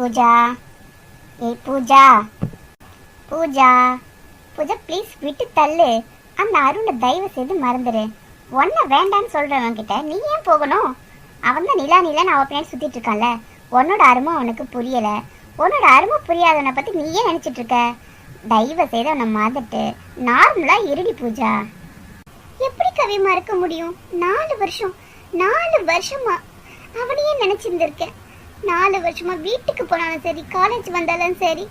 பூஜா. ஏய் பூஜா. பூஜா பூஜா ப்ளீஸ் விட்டு தள்ளு. அந்த அருணை தயவு செய்து மறந்துடு ஒன்ன வேண்டான்னு சொல்றவன் கிட்ட நீ ஏன் போகணும்? அவன் தான் நிலா நிலான்னு அவன் பின்னாடி சுத்திட்டு இருக்கான்ல. உன்னோட அருமை அவனுக்கு புரியலை. உன்னோட அருமை புரியாதவனை பற்றி நீ ஏன் நினச்சிட்டு இருக்க? தயவு செய்து அவனை மறந்துட்டு. நார்மலா இருடி பூஜா. எப்படி கவிமா மறக்க முடியும்? நாலு வருஷம். நாலு வருஷமா. அவனையே நினச்சிருந்துருக்கேன். நாலு வருஷமா வீட்டுக்கு போனாலும் சரி காலேஜ் வந்தாலும் சரி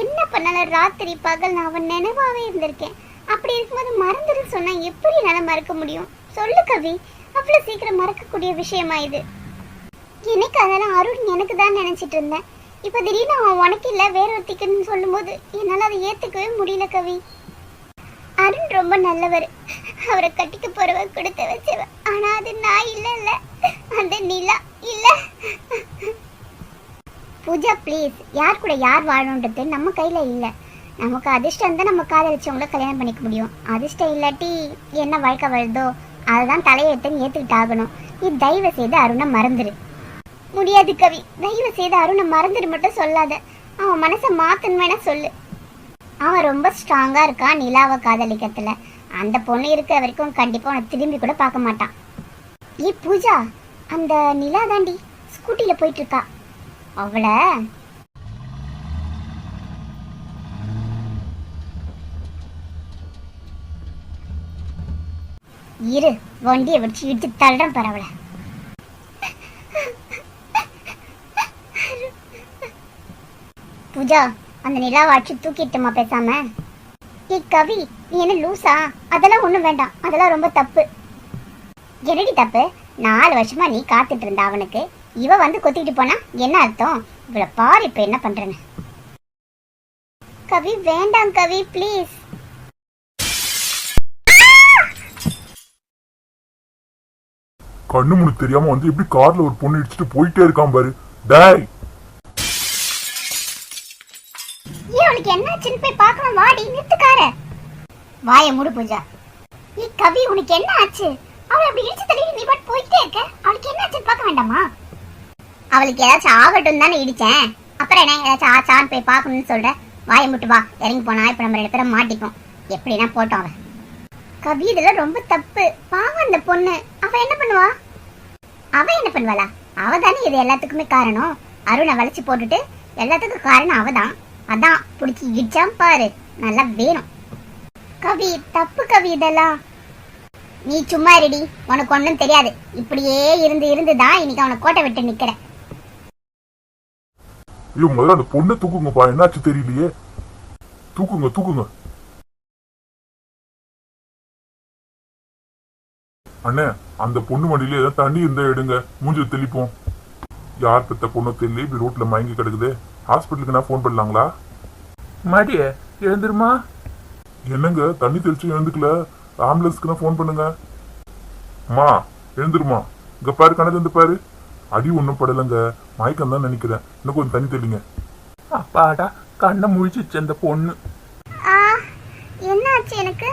என்ன பண்ணாலும் ராத்திரி பகல் நான் அவன் நினைவாவே இருந்திருக்கேன். அப்படி இருக்கும்போது மறந்துட்டு சொன்னா எப்படி என்னால மறக்க முடியும்? சொல்லு கவி அவ்வளவு சீக்கிரம் மறக்கக்கூடிய விஷயமா இது? எனக்கு அதெல்லாம் அருண் எனக்கு தான் நினைச்சிட்டு இருந்தேன். இப்போ திடீர்னு அவன் உனக்கு இல்லை வேற ஒருத்திக்குன்னு சொல்லும்போது என்னால் அதை ஏற்றுக்கவே முடியல கவி. அருண் ரொம்ப நல்லவர். அவரை கட்டிக்க போகிறவ கொடுத்து வச்சவ. ஆனா அது நான் இல்ல இல்ல அந்த நிலா. பூஜா ப்ளீஸ் யார் கூட யார் வாழணுன்றது நம்ம கையில் இல்லை. நமக்கு அதிர்ஷ்டம் தான் நம்ம காதலிச்சவங்கள கல்யாணம் பண்ணிக்க முடியும். அதிர்ஷ்டம் இல்லாட்டி என்ன வாழ்க்கை வருதோ அதுதான் தலையெழுத்துன்னு ஏற்றுக்கிட்டு ஆகணும். நீ தயவு செய்து அருணை மறந்துடு முடியாது கவி. தயவு செய்து அருணை மறந்துடு மட்டும் சொல்லாத. அவன் மனசை மாத்தணும் வேணா சொல்லு. அவன் ரொம்ப ஸ்ட்ராங்காக இருக்கான் நிலாவை காதலிக்கிறதுல. அந்த பொண்ணு இருக்கிற வரைக்கும் கண்டிப்பாக அவனை திரும்பி கூட பார்க்க மாட்டான். ஏ பூஜா அந்த நிலா தாண்டி ஸ்கூட்டியில் போயிட்டு இருக்கா. அவளை? இரு வண்டியை வச்சு இட்டு தள்ளுறேன் பரவல பூஜா அந்த நிலாவை தூக்கிட்டுமா பேசாம? ஏய் கவி நீ என்ன லூசா? அதெல்லாம் ஒண்ணும் வேண்டாம். அதெல்லாம் ரொம்ப தப்பு. என்னடி தப்பு? நாலு வருஷமா நீ காத்துட்டு இருந்த அவனுக்கு. இவ வந்து கொத்திக்கிட்டு போனா என்ன அர்த்தம்? இவளை பாரு இப்ப என்ன பண்றேன்னு. கவி வேண்டாம் கவி ப்ளீஸ் கண்ணு முன்னு தெரியாம வந்து எப்படி கார்ல ஒரு பொண்ணு இடிச்சிட்டு போயிட்டே இருக்கான் பாரு. டேய்! ஏன் உனக்கு என்னாச்சுன்னு போய் பார்க்கலாம் வாடி நிறுத்துக்கார வாய மூடு பூஜா ஏய் கவி உனக்கு என்ன ஆச்சு? அவளை அப்படி இடிச்சு தள்ளி நீ பாட்டு போயிட்டே இருக்க. அவளுக்கு என்ன ஆச்சுன்னு பார்க்க வேண்டாமா? அவளுக்கு ஏதாச்சும் ஆகட்டும் தானே இடிச்சேன். அப்புறம் என்ன ஏதாச்சும் ஆச்சான்னு போய் பார்க்கணும்னு சொல்ற? வாய முட்டு வா இறங்கி போனா இப்ப நம்ம ரெண்டு பேரும் மாட்டிப்போம். எப்படின்னா போட்டோம் அவன் கவி இதெல்லாம் ரொம்ப தப்பு. பாவம் அந்த பொண்ணு. அவ என்ன பண்ணுவா? அவ என்ன பண்ணுவாளா? அவ தானே இது எல்லாத்துக்குமே காரணம். அருணை வளைச்சு போட்டுட்டு எல்லாத்துக்கும் காரணம் அவதான். அதான் பிடிச்சி இடிச்சாம் பாரு. நல்லா வேணும். கவி தப்பு கவி இதெல்லாம். நீ சும்மா ரெடி உனக்கு ஒண்ணும் தெரியாது. இப்படியே இருந்து இருந்து தான் இன்னைக்கு அவனை கோட்டை விட்டு நிற்கிறேன் ஐயோ முதல்ல அந்த பொண்ணை தூக்குங்கப்பா. என்னாச்சு தெரியலையே. தூக்குங்க தூக்குங்க. அண்ணே அந்த பொண்ணு வண்டியில ஏதாவது தண்ணி இருந்தா எடுங்க. மூஞ்சில தெளிப்போம். யார் பெத்த பொண்ணு தெரியல இப்படி ரோட்ல மயங்கி கிடக்குது. ஹாஸ்பிட்டலுக்கு நான் ஃபோன் பண்ணலாங்களா? மடியே எழுந்துருமா? என்னங்க தண்ணி தெளிச்சு எழுந்துக்கல. ஆம்புலன்ஸ்க்கு நான் ஃபோன் பண்ணுங்க. அம்மா எழுந்துருமா. இங்க பாரு கணக்கு இருந்து பாரு. அடி ஒன்றும் படலைங்க. மயக்கம் தான் நினைக்கிறேன். இன்னும் கொஞ்சம் தண்ணி தெளிங்க. அப்பாடா கண்ணை முழிச்சிச்சு அந்த பொண்ணு. என்னாச்சு எனக்கு?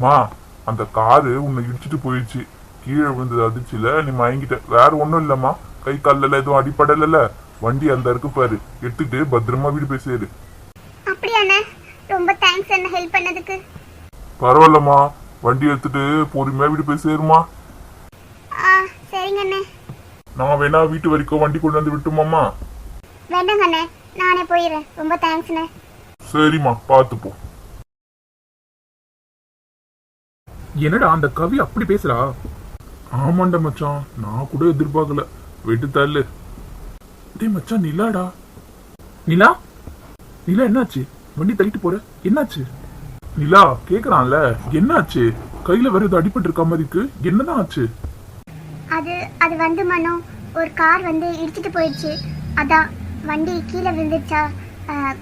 மா அந்த காரு உன்னை இடிச்சிட்டு போயிடுச்சு. கீழே விழுந்தது அதிர்ச்சியில நீ மயங்கிட்ட. வேற ஒண்ணும் இல்லம்மா. கை கால்ல எதுவும் அடிப்படல வண்டி அந்த இருக்கு பாரு. எடுத்துட்டு பத்திரமா வீடு போய் சேரு. அப்படியாண்ணே? ரொம்ப தேங்க்ஸ் என்ன ஹெல்ப் பண்ணதுக்கு. பரவாயில்லம்மா. வண்டி எடுத்துட்டு பொறுமையா வீடு போய் சேருமா. நான் வேணா வீட்டு வரைக்கும் வண்டி கொண்டு வந்து விட்டுமாம்மா. வேண்டாங்க அண்ணே நானே போயிடுறேன். ரொம்ப தேங்க்ஸ்ண்ணே சரிம்மா பார்த்து போ. என்னடா அந்த கவி அப்படி பேசுறா? ஆமாண்டா மச்சான் நான் கூட எதிர்பார்க்கல. வெட்டு தள்ளு. டேய் மச்சான் நிலாடா. நிலா? நிலா என்னாச்சு? வண்டி தள்ளிட்டு போற. என்னாச்சு? நிலா கேக்குறான்ல. என்னாச்சு? கையில வேற ஏதோ அடிபட்டு இருக்க மாதிரி இருக்கு. என்னதான் ஆச்சு? அது அது வந்து மனோ. ஒரு கார் வந்து இடிச்சிட்டு போயிடுச்சு. அதான் வண்டி கீழே விழுந்துச்சா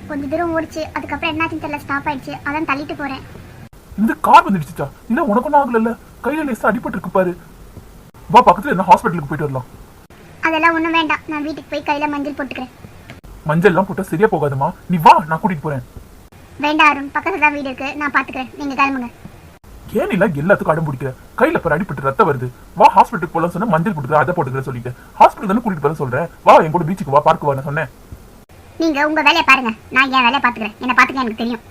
கொஞ்ச தூரம் ஓடிச்சு. அதுக்கப்புறம் என்னாச்சுன்னு தெரியல ஸ்டாப் ஆயிடுச்சு. அதான் தள்ளிட்டு போறேன். இந்த கார் வந்துடுச்சுச்சா இல்ல உனக்கு ஒன்றும் ஆகல கையில லேசா அடிபட்டு இருக்கு பாரு. வா பக்கத்துல என்ன ஹாஸ்பிட்டலுக்கு போயிட்டு வரலாம். அதெல்லாம் ஒன்றும் வேண்டாம். நான் வீட்டுக்கு போய் கையில மஞ்சள் போட்டுக்கிறேன். மஞ்சள் எல்லாம் போட்டா சரியா போகாதுமா? நீ வா நான் கூட்டிட்டு போறேன். வேண்டாம் அருண். பக்கத்துல தான் வீடு இருக்கு. நான் பாத்துக்கிறேன். நீங்க கிளம்புங்க. ஏன் இல்ல எல்லாத்துக்கும் அடம் பிடிக்கிற? கையில பாரு அடிபட்டு ரத்தம் வருது. வா ஹாஸ்பிட்டலுக்கு போலாம் சொன்னா மஞ்சள் போட்டுக்கிற அதை போட்டுக்கிற சொல்லிட்டு. ஹாஸ்பிட்டல் தானே கூட்டிட்டு போற சொல்றேன். வா என் கூட பீச்சுக்கு வா பார்க்க வா சொன்னேன். நீங்க உங்க வேலையை பாருங்க. நான் என் வேலையை பாத்துக்கிறேன் என்ன பாத்துக்க எனக்கு தெரியும்.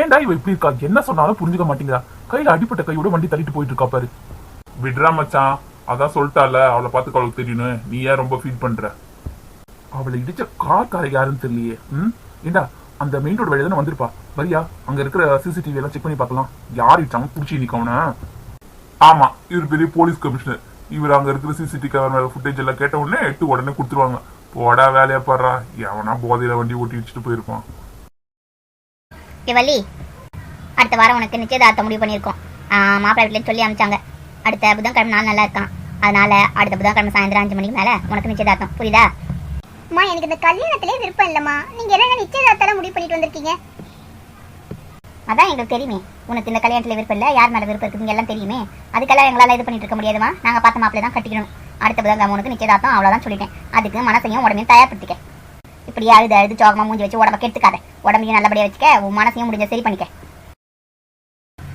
ஏன்டா இவ இப்படி இருக்கா? என்ன சொன்னாலும் புரிஞ்சுக்க மாட்டேங்கிறா. கையில அடிப்பட்ட கையோட வண்டி தள்ளிட்டு போயிட்டு இருக்கா பாரு. விடுறா மச்சான். அதான் சொல்லிட்டால. அவளை பார்த்து அவளுக்கு தெரியும்னு. நீ ஏன் ரொம்ப ஃபீல் பண்ற? அவளை இடிச்ச கார் காரை யாருன்னு தெரியலையே. ம் ஏண்டா அந்த மெயின் ரோடு வழியா வந்திருப்பா. வரியா? அங்க இருக்கிற சிசிடிவி எல்லாம் செக் பண்ணி பார்க்கலாம். யார் இட்டாங்க பிடிச்சி நிக்கவன ஆமா இவர் பெரிய போலீஸ் கமிஷனர் இவர் அங்க இருக்கிற சிசிடிவி கேமரா ஃபுட்டேஜ் எல்லாம் கேட்ட உடனே எட்டு உடனே கொடுத்துருவாங்க. போடா வேலையா பாடுறா. எவனா போதையில வண்டி ஓட்டி வச்சுட்டு போயிருப்பான். வள்ளி அடுத்த வாரம் உனக்கு நிச்சயதார்த்தம் முடிவு பண்ணியிருக்கோம். மாப்பிள்ளை வீட்டில் சொல்லி அனுப்பிச்சாங்க அடுத்த புதன்கிழமை நாள் நல்லா இருக்கான். அதனால அடுத்த புதன்கிழமை சாயந்தரம் அஞ்சு மணிக்கு மேல உனக்கு நிச்சயதார்த்தம். புரியுதா? அம்மா எனக்கு இந்த கல்யாணத்திலே விருப்பம் இல்லைம்மா. நீங்க என்ன நிச்சயதார்த்தம் முடிவு பண்ணிட்டு வந்திருக்கீங்க? அதான் எங்களுக்கு தெரியுமே. உனக்கு இந்த கல்யாணத்துல விருப்பம் இல்ல யார் மேல விருப்பம் இருக்குங்க எல்லாம் தெரியுமே. அதுக்கெல்லாம் எங்களால இது பண்ணிட்டு இருக்க முடியாதுமா நாங்க பார்த்த மாப்பிள்ளை தான் கட்டிக்கணும். அடுத்த புதன்கிழமை உனக்கு நிச்சயதார்த்தம் அவ்வளவுதான் சொல்லிட்டேன். அதுக்கு மனசையும் உடனே தயார்படுத்திக்க. இப்படி அழுது அழுது சோகமா மூஞ்சி வச்சு உடம்ப கெடுத்துக்காத. உடம்பையும் நல்லபடியாக வச்சுக்க உன் மனசையும் முடிஞ்ச சரி பண்ணிக்க.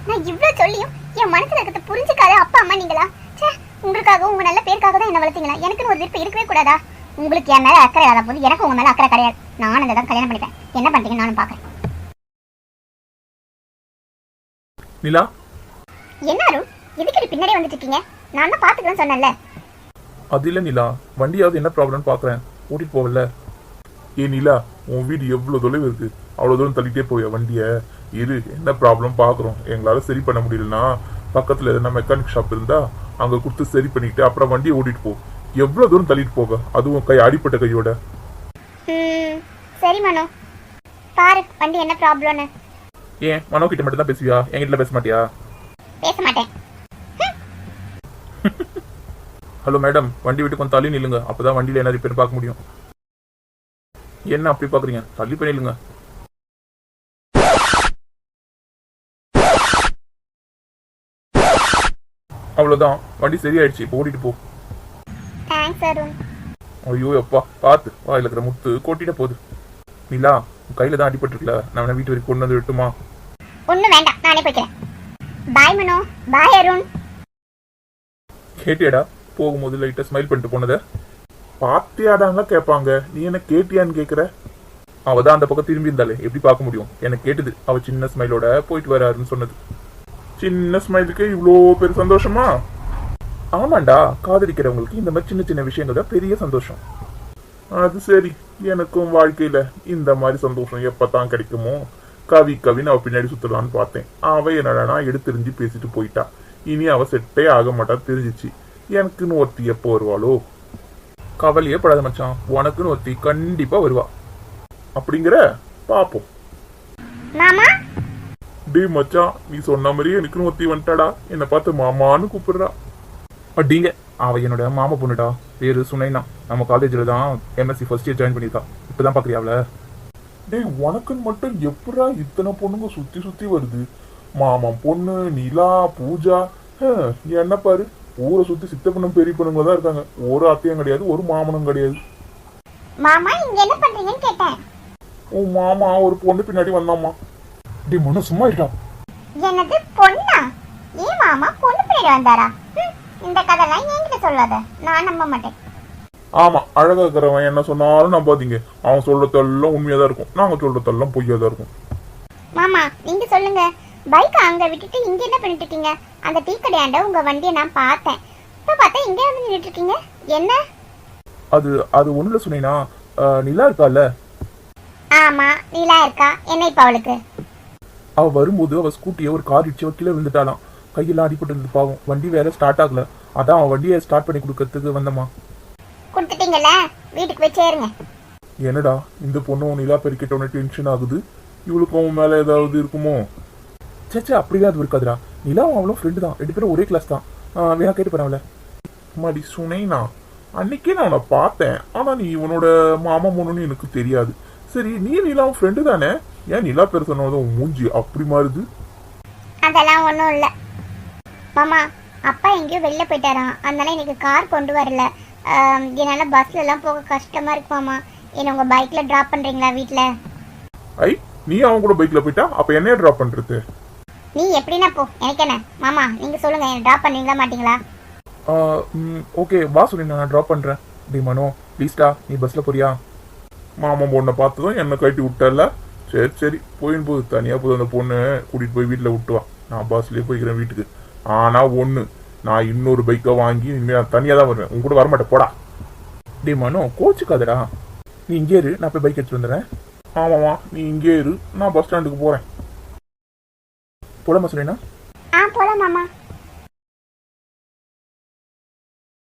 நான் இவ்வளோ சொல்லியும் என் மனசில் இருக்கிறத புரிஞ்சுக்காத அப்பா அம்மா நீங்களா? ச்சே உங்களுக்காக உங்க நல்ல பேருக்காக தான் என்ன வளர்த்தீங்களா? எனக்குன்னு ஒரு விருப்பம் இருக்கவே கூடாதா? உங்களுக்கு என் மேல அக்கறை இல்லாத போது எனக்கு உங்க மேல அக்கறை கிடையாது. நானும் அதை தான் கல்யாணம் பண்ணிப்பேன். என்ன பண்றீங்க நானும் பாக்குறேன் நிலா? என்ன அருண்? எதுக்கு பின்னாடி வந்துட்டு இருக்கீங்க? நான் தான் சொன்னேன்ல. அது இல்ல நிலா. வண்டியாவது என்ன ப்ராப்ளம்னு பாக்குறேன் ஓட்டிட்டு போகல ஏ நிலா உன் வீடு எவ்வளவு தொலைவு இருக்கு? அவ்வளவு தூரம் தள்ளிட்டே போய வண்டிய? இரு என்ன ப்ராப்ளம் பாக்குறோம் எங்களால சரி பண்ண முடியலன்னா பக்கத்துல எதனா மெக்கானிக் ஷாப் இருந்தா அங்க கொடுத்து சரி பண்ணிட்டு அப்புறம் வண்டியை ஓட்டிட்டு போ. எவ்வளவு தூரம் தள்ளிட்டு போக? அதுவும் கை அடிப்பட்ட கையோட. சரி மனோ. பாரு வண்டி என்ன ப்ராப்ளம்னு. ஏன்? மனோ கிட்ட மட்டும் தான் பேசுவியா? என்கிட்ட பேச மாட்டியா? பேச மாட்டேன். Hello madam. வண்டி விட்டு கொஞ்சம் தள்ளி நில்லுங்க. அப்பதான் வண்டியில என்ன ரிப்பேர் பார்க்க முடியும். என்ன அப்படி பாக்குறீங்க தள்ளி போய் நில்லுங்க. அவ்வளவுதான். வண்டி சரியாயிடுச்சு. இப்போ ஓட்டிட்டு போ. அருண் ஐயோ அப்பா. பார்த்து. வாயில இருக்கிற முத்து கொட்டிட போகுது. நிலா உன் கையில தான் அடிபட்டுருக்கல. நான் வேணா வீட்டு வரைக்கும் கொண்டு வந்து விட்டுமா ஒன்றும் வேண்டாம். நானே போய்க்கிறேன். பாய் மனோ. பாய் அருண். கேட்டியாடா? போகும்போது லைட்டா ஸ்மைல் பண்ணிட்டு போனதை. பாத்தியாடாங்க கேட்பாங்க நீ என்ன கேட்டியான்னு கேக்குற? அவ தான் அந்த பக்கம் திரும்பி இருந்தாலே. எப்படி பார்க்க முடியும்? எனக்கு கேட்டது. அவ சின்ன ஸ்மைலோட போயிட்டு வராருன்னு சொன்னது. சின்ன ஸ்மைலுக்கு இவ்வளோ பெரிய சந்தோஷமா? ஆமாண்டா காதலிக்கிறவங்களுக்கு இந்த மாதிரி சின்ன சின்ன விஷயங்கள் தான் பெரிய சந்தோஷம். அது சரி எனக்கும் வாழ்க்கையில இந்த மாதிரி சந்தோஷம் எப்பதான் கிடைக்குமோ கவி கவின்னு அவ பின்னாடி சுத்தலான்னு பார்த்தேன். அவ என்னடா எடுத்தெறிஞ்சு பேசிட்டு போயிட்டா. இனி அவ செட்டே ஆக மாட்டா தெரிஞ்சிச்சு. எனக்குன்னு ஒருத்தி எப்போ வருவாளோ? கவலையே படாத மச்சான் உனக்குன்னு ஒருத்தி கண்டிப்பா வருவா. அப்படிங்கிற பாப்போம். டேய் மச்சான் நீ சொன்ன மாதிரியே எனக்குன்னு ஒருத்தி வந்துட்டாடா. என்னை பார்த்து மாமான்னு கூப்பிடுறா. அப்படிங்க அவ என்னோட மாமா பொண்ணுடா. பேரு சுனைனா. நம்ம காலேஜ்ல தான் எம்எஸ்சி ஃபர்ஸ்ட் இயர் ஜாயின் பண்ணிருக்கா இப்பதான் பாக்குறியா அவள டேய் உனக்குன்னு மட்டும் எப்படா இத்தனை பொண்ணுங்க சுத்தி சுத்தி வருது? மாமன் பொண்ணு நிலா பூஜா. என்ன பாரு? ஊரை சுத்தி சித்த பொண்ணும் பெரிய பொண்ணுங்க தான் இருக்காங்க. ஒரு அத்தையும் கிடையாது ஒரு மாமனும் கிடையாது. மாமா இங்க என்ன பண்றீங்கன்னு கேட்டேன். உன் மாமா ஒரு பொண்ணு பின்னாடி வந்தாமா டே மொன்ன சும்மா இருக்கா என்னது பொண்ணா? ஏன் மாமா பொண்ணு பின்னாடி வந்தாரா? இந்த கதைலாம் என்கிட்ட சொல்லாத? நான் நம்ப மாட்டேன். ஆமா அழகா இருக்கிறவன் என்ன சொன்னாலும் நம்பாதீங்க. அவன் சொல்றதெல்லாம் உண்மையா தான் இருக்கும். நாங்க சொல்றதெல்லாம் பொய்யா தான் இருக்கும். மாமா நீங்க சொல்லுங்க. பைக் அங்க விட்டுட்டு இங்க என்ன பண்ணிட்டு இருக்கீங்க? அந்த டீ கடையாண்ட உங்க வண்டியை நான் பார்த்தேன். இப்ப பார்த்தா இங்க வந்து நின்னுட்டு இருக்கீங்க. என்ன? அது அது ஒண்ணுல சொன்னீங்கன்னா நிலா இருக்கால ஆமா நீலா இருக்கா. என்ன இப்ப அவளுக்கு? அவ வரும்போது அவ ஸ்கூட்டியை ஒரு கார் இடிச்சு கீழே விழுந்துட்டாலாம் கையெல்லாம் அடிபட்டு இருந்து பாவம். வண்டி வேற ஸ்டார்ட் ஆகல. அதான் அவன் வண்டியை ஸ்டார்ட் பண்ணி கொடுக்கறதுக்கு வந்தம்மா. கொடுத்துட்டீங்கல்ல? வீட்டுக்கு போய் சேருங்க. என்னடா இந்த பொண்ணு நிலா பெருக்கிட்டோன்னு டென்ஷன் ஆகுது? இவளுக்கும் உன் மேல ஏதாவது இருக்குமோ? சேச்சே அப்படியே அது இருக்காதுடா. நிலாவும் அவளும் ஃப்ரெண்டு தான். ரெண்டு பேரும் ஒரே கிளாஸ் தான். வேணா கேட்டு போறாங்களே மடி சுனைனா அன்னைக்கே நான் உன்னை பார்த்தேன். ஆனா நீ இவனோட மாமா பொண்ணுன்னு எனக்கு தெரியாது. சரி நீ நிலாவும் ஃப்ரெண்டு தானே? ஏன் நிலா பேர் சொன்னதும் உன் மூஞ்சி அப்படி மாறுது? அதெல்லாம் ஒன்றும் இல்லை. மாமா அப்பா எங்கேயோ வெளில போயிட்டாராம். அதனால எனக்கு கார் கொண்டு வரல. என்னால பஸ்ல எல்லாம் போக கஷ்டமா இருக்கு மாமா. என்ன உங்க பைக்ல டிராப் பண்றீங்களா வீட்ல? ஐ நீ அவன் கூட பைக்ல போயிட்டா? அப்ப என்னைய டிராப் பண்றது? நீ எப்படின்னா போ. எனக்கு என்ன? மாமா நீங்க சொல்லுங்க. என்ன டிராப் பண்ணீங்களா மாட்டீங்களா? ஓகே. வா சொல்லி. நான் ட்ராப் பண்றேன். டே மனோ ப்ளீஸ்டா நீ பஸ்ல போறியா? மாமன் பொண்ணை பார்த்ததும் என்னை கட்டி விட்டல. சரி சரி. போயின்னு போகுது. தனியாக போகுது அந்த பொண்ணு. கூட்டிகிட்டு போய் வீட்டில் விட்டு வா. நான் பஸ்லேயே போய்க்கிறேன் வீட்டுக்கு. ஆனால் ஒன்று நான் இன்னொரு பைக்கை வாங்கி இனிமேல் நான் தனியாக தான் வருவேன். உங்க கூட வரமாட்டேன் போடா. டே மனோ கோச்சுக்காதடா. நீ இங்கே இரு நான் போய் பைக் எடுத்து வந்துடுறேன். ஆமாம்மா நீ இங்கே இரு நான் பஸ் ஸ்டாண்டுக்கு போகிறேன் போடாம சொன்னேன்னா ஆ போலாம் மாமா.